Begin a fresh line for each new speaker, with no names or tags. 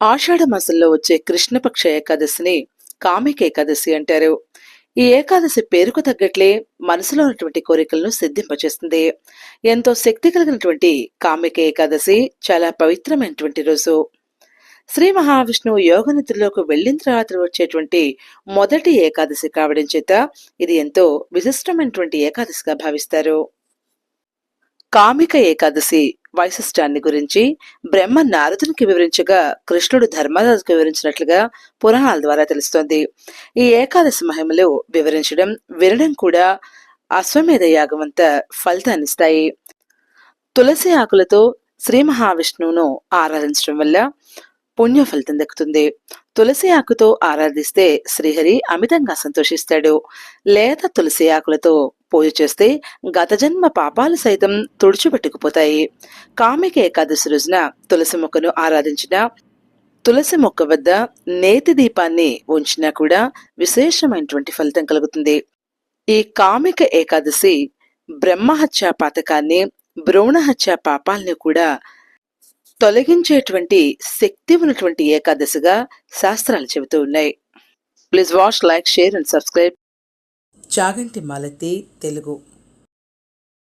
ఆషాఢ మాసంలో వచ్చే కృష్ణపక్ష ఏకాదశిని కామిక ఏకాదశి అంటారు. ఈ ఏకాదశి పేరుకు తగ్గట్లే మనసులో ఉన్నటువంటి కోరికలను సిద్ధింపచేస్తుంది. ఎంతో శక్తి కలిగినటువంటి కామిక ఏకాదశి చాలా పవిత్రమైనటువంటి రోజు. శ్రీ మహావిష్ణువు యోగ నిద్రలోకి వెళ్ళిన తర్వాత వచ్చేటువంటి మొదటి ఏకాదశి కావడం చేత ఇది ఎంతో విశిష్టమైనటువంటి ఏకాదశిగా భావిస్తారు. కామిక ఏకాదశి వైశిష్టాన్ని గురించి బ్రహ్మ నారదునికి వివరించగా కృష్ణుడు ధర్మరాజుకు వివరించినట్లుగా పురాణాల ద్వారా తెలుస్తోంది. ఈ ఏకాదశి మహిమలు వివరించడం వినడం కూడా అశ్వమేధ యాగమంత ఫలితాన్నిస్తాయి తులసి ఆకులతో శ్రీ మహావిష్ణువును ఆరాధించడం వల్ల పుణ్య ఫలితం దక్కుతుంది. తులసి ఆకుతో ఆరాధిస్తే శ్రీహరి అమితంగా సంతోషిస్తాడు. లేత తులసి ఆకులతో పూజ చేస్తే గత జన్మ పాపాలు సైతం తుడిచిపెట్టుకుపోతాయి. కామిక ఏకాదశి రోజున తులసి మొక్కను ఆరాధించిన తులసి మొక్క వద్ద నేతి దీపాన్ని ఉంచినా కూడా విశేషమైనటువంటి ఫలితం కలుగుతుంది. ఈ కామిక ఏకాదశి బ్రహ్మహత్య పాతకాన్ని భ్రూణహత్య పాపాల్ని కూడా తొలగించేటువంటి శక్తి ఉన్నటువంటి ఏకాదశిగా శాస్త్రాలు చెబుతూ ఉన్నాయి. Please watch like share and subscribe. Chaganti Malathi Telugu